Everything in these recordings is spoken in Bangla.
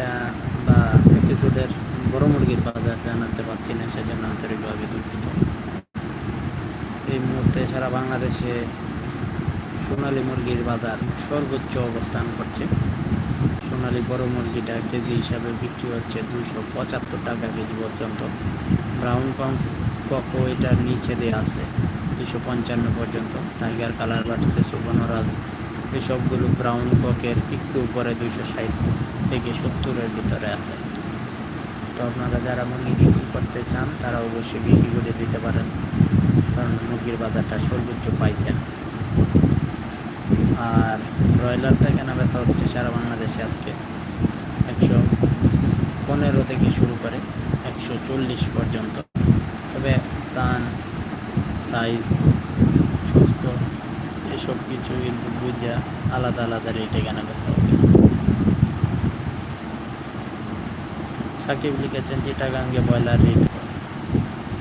এটা বা এপিসোডের বড় মুরগির বাজার জানাতে পারছি না, সেজন্য আন্তরিকভাবে দুঃখিত। এই মুহূর্তে সারা বাংলাদেশে সোনালী মুরগির বাজার সর্বোচ্চ অবস্থান করছে। সোনালী বড় মুরগিটা কেজি হিসাবে বিক্রি হচ্ছে দুশো পঁচাত্তর টাকা কেজি পর্যন্ত। ব্রাউন পাম্প ককো এটার নিচে দিয়ে আছে দুশো পঞ্চান্ন পর্যন্ত। টাইগার কালার বাড়ছে সুবর্ণরাজ এসবগুলো ব্রাউন ককের একটু উপরে দুশো ষাট থেকে সত্তরের ভিতরে আছে। তো আপনারা যারা মুরগি বিক্রি করতে চান, তারা অবশ্যই বিক্রি করে দিতে পারেন। কারণ মুরগির বাজারটা সর্বোচ্চ পাইছেন। আর ব্রয়লারটা কেনা বেচা হচ্ছে সারা বাংলাদেশে আজকে। একশো পনেরো থেকে শুরু করে একশো চল্লিশ পর্যন্ত। তবে স্থান সাইজ সুস্থ এসব কিছু কিন্তু বুঝা আলাদা আলাদা রেটে কেনা বেচা হবে। সাকিব লিখেছেন চিটাগাঙ্গে ব্রয়লার রেট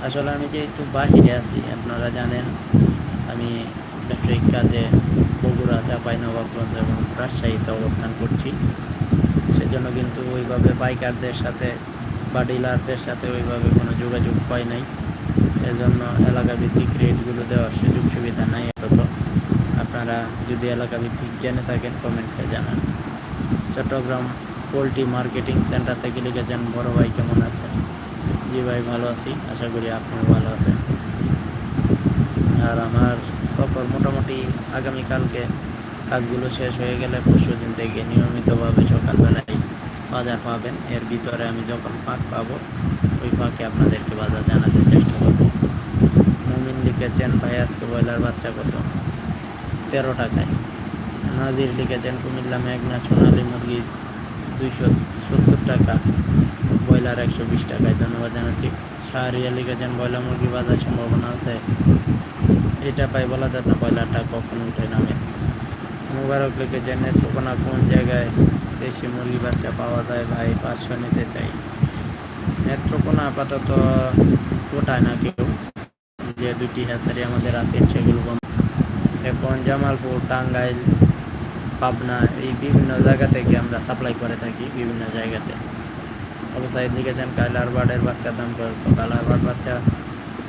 আসলে আমি যেহেতু বাহিরে আছি, আপনারা জানেন, আমি ব্যবসায়িক কাজে বগুড়া, চাপাই, নবাবগঞ্জ এবং রাজশাহীতে অবস্থান করছি। সেজন্য কিন্তু ওইভাবে বাইকারদের সাথে বা ডিলারদের সাথে ওইভাবে কোনো যোগাযোগ পাই নাই। এজন্য এলাকা ভিত্তিক রেটগুলো দেওয়ার সুযোগ সুবিধা নাই আপাতত। আপনারা যদি এলাকা ভিত্তিক জেনে থাকেন, কমেন্টসে জানান। চট্টগ্রাম পোলট্রি মার্কেটিং সেন্টার থেকে লিখেছেন, বড় ভাই কেমন আছেন? জি ভাই, ভালো আছি। আশা করি আপনিও ভালো আছেন। আর আমার সফর মোটামুটি আগামীকালকে কাজগুলো শেষ হয়ে গেলে পরশু দিন থেকে নিয়মিতভাবে সকালবেলায় বাজার পাবেন। এর ভিতরে আমি যখন ফাঁক পাবো, ওই ফাঁকে আপনাদেরকে বাজার জানাতে চেষ্টা করব। মুমিন লিখেছেন, ভাই, আজকে ব্রয়লার বাচ্চা কত? তেরো টাকায়। নাজির লিখেছেন, কুমিল্লা মেঘনা সোনালী মুরগি দুইশো সত্তর টাকা, ব্রয়লার একশো বিশ টাকায়। ধন্যবাদ জানাচ্ছি। শাহরিয়া লিখেছেন, ব্রয়লার মুরগি বাজার সম্ভাবনা আছে। এটা পাই বলা যাত না, ব্রয়লারটা কখন উঠে নামে। মুবারক লিখেছেন নেত্রকোনা কোন জায়গায় দেশি মুরগি বাচ্চা পাওয়া যায়? ভাই, পাঁচশো নিতে চাই। নেত্রকোনা আপাতত ফোটায় না কেউ। যে দুটি হ্যাচারি আমাদের আছে, সেগুলো বন্ধ। এখন জামালপুর, টাঙ্গাইল, পাবনা এই বিভিন্ন জায়গা থেকে আমরা সাপ্লাই করে থাকি বিভিন্ন জায়গাতে। অবসাইড লিখেছেন কালার বার্ডের বাচ্চার দাম কত কালার বার্ড বাচ্চা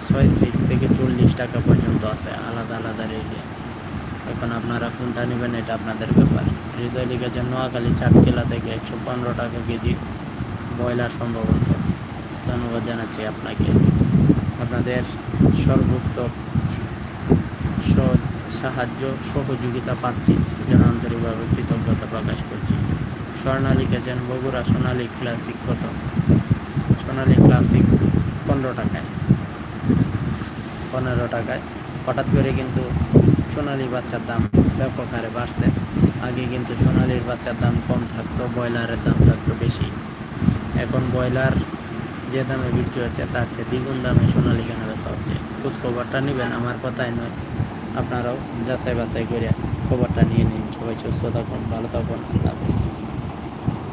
ছয়ত্রিশ থেকে চল্লিশ টাকা পর্যন্ত আছে, আলাদা আলাদা রেটে এখন আপনারা কোনটা নেবেন এটা আপনাদের ব্যাপার। হৃদয় লিখেছেন নোয়াখালী চাটকেলা থেকে একশো পনেরো টাকা কেজি ব্রয়লার সম্ভবত। ধন্যবাদ জানাচ্ছি আপনাকে। আপনাদের সর্বোত্ত স- সাহায্য সহযোগিতা পাচ্ছি সেজন্য আন্তরিকভাবে কৃতজ্ঞতা প্রকাশ করছি। স্বর্ণা লিখেছেন বগুড়া সোনালী ক্লাসিক কত? সোনালী ক্লাসিক পনেরো টাকায়। পনেরো টাকায়। হঠাৎ করে কিন্তু সোনালী বাচ্চার দাম ব্যাপক হারে বাড়ছে। আগে কিন্তু সোনালীর বাচ্চার দাম কম থাকতো, ব্রয়লারের দাম থাকতো বেশি। এখন ব্রয়লার যে দামে বিক্রি হচ্ছে, তার চেয়ে দ্বিগুণ দামে সোনালী কেনা বেচা হচ্ছে। খোঁজ খবরটা নেবেন, আমার কথাই নয়। আপনারাও যাচাই বাছাই করে খবরটা নিয়ে নিন। সবাই সুস্থ থাকুন ভালো থাকুন আল্লাহ হাফিজ।